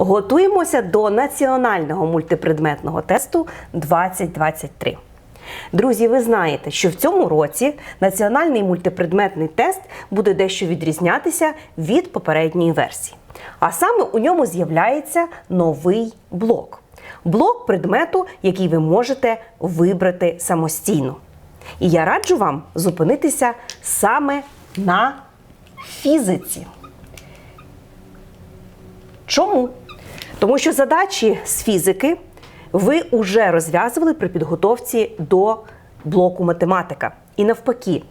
Готуємося до національного мультипредметного тесту 2023. Друзі, ви знаєте, що в цьому році національний мультипредметний тест буде дещо відрізнятися від попередньої версії. А саме у ньому з'являється новий блок. Блок предмету, який ви можете вибрати самостійно. І я раджу вам зупинитися саме на фізиці. Чому? Тому що задачі з фізики ви вже розв'язували при підготовці до блоку математика. І навпаки,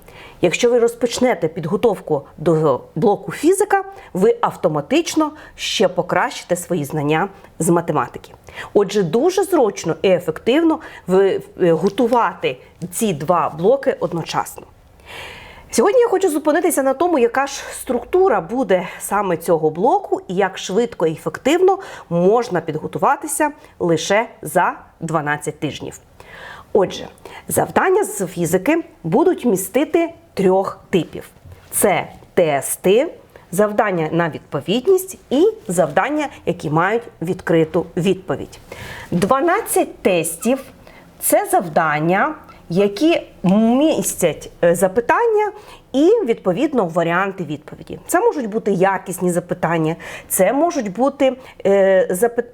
якщо ви розпочнете підготовку до блоку фізика, ви автоматично ще покращите свої знання з математики. Отже, дуже зручно і ефективно ви е, готувати ці два блоки одночасно. Сьогодні я хочу зупинитися на тому, яка ж структура буде саме цього блоку, і як швидко і ефективно можна підготуватися лише за 12 тижнів. Отже, завдання з фізики будуть містити трьох типів: це тести, завдання на відповідність і завдання, які мають відкриту відповідь. 12 тестів це завдання, які містять е, запитання і відповідно варіанти відповіді. Це можуть бути якісні запитання, це можуть бути е,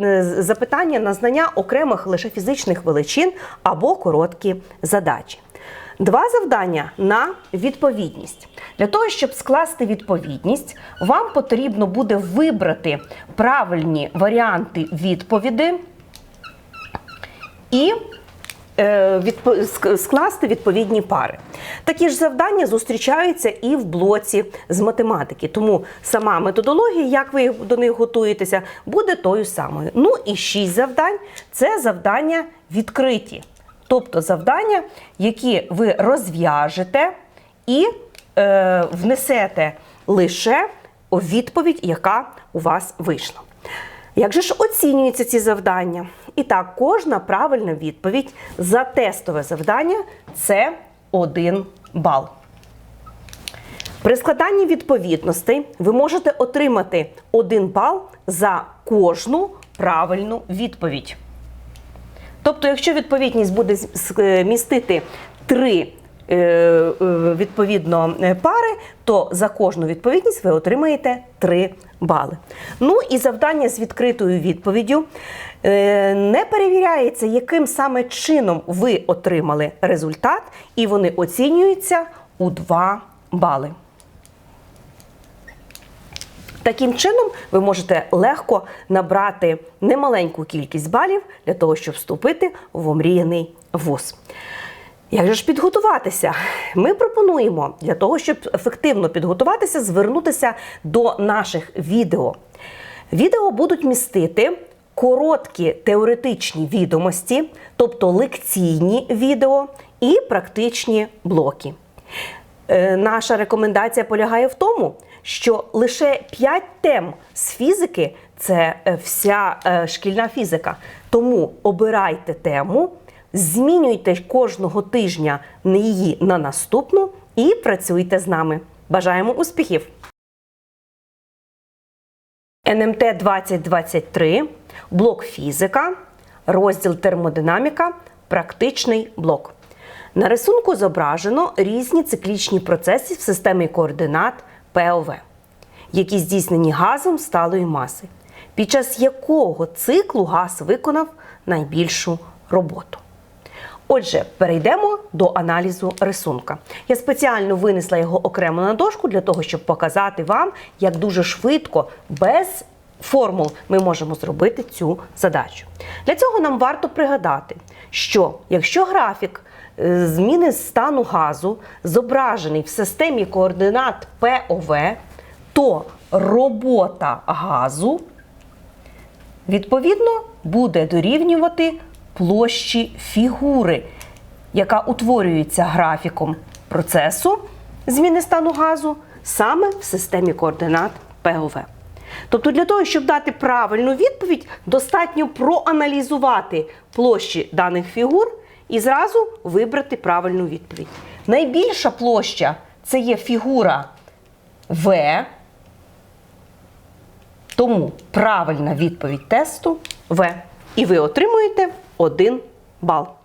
е, запитання на знання окремих лише фізичних величин або короткі задачі. Два завдання на відповідність. Для того, щоб скласти відповідність, вам потрібно буде вибрати правильні варіанти відповіді і скласти відповідні пари. Такі ж завдання зустрічаються і в блоці з математики. Тому сама методологія, як ви до них готуєтеся, буде тою самою. Ну і шість завдань це завдання відкриті. Тобто завдання, які ви розв'яжете і е, внесете лише відповідь, яка у вас вийшла. Як же ж оцінюються ці завдання? І так, кожна правильна відповідь за тестове завдання це 1 бал. При складанні відповідностей ви можете отримати 1 бал за кожну правильну відповідь. Тобто, якщо відповідність буде е, містити три відповідно е, пари, то за кожну відповідність ви отримаєте 3 бали. Ну і завдання з відкритою відповіддю е, не перевіряється, яким саме чином ви отримали результат, і вони оцінюються у 2 бали. Таким чином, ви можете легко набрати немаленьку кількість балів для того, щоб вступити в омріяний вуз. Як же ж підготуватися? Ми пропонуємо для того, щоб ефективно підготуватися, звернутися до наших відео. Відео будуть містити короткі теоретичні відомості, тобто лекційні відео і практичні блоки. Е, Наша рекомендація полягає в тому, що лише 5 тем з фізики це е, вся е, шкільна фізика. Тому обирайте тему, змінюйте кожного тижня її на наступну і працюйте з нами. Бажаємо успіхів! НМТ 2023, блок фізика, розділ термодинаміка, практичний блок. На рисунку зображено різні циклічні процеси в системі координат ПОВ, які здійснені газом сталої маси, під час якого циклу газ виконав найбільшу роботу. Отже, перейдемо до аналізу рисунка. Я спеціально винесла його окремо на дошку для того, щоб показати вам, як дуже швидко, без формул, ми можемо зробити цю задачу. Для цього нам варто пригадати, що якщо графік е, зміни стану газу зображений в системі координат ПОВ, то робота газу відповідно буде дорівнювати площі фігури, яка утворюється графіком процесу зміни стану газу саме в системі координат ПОВ. Тобто для того, щоб дати правильну відповідь, достатньо проаналізувати площі даних фігур і зразу вибрати правильну відповідь. Найбільша площа це є фігура В, Тому правильна відповідь тесту В. І ви отримуєте 1 бал.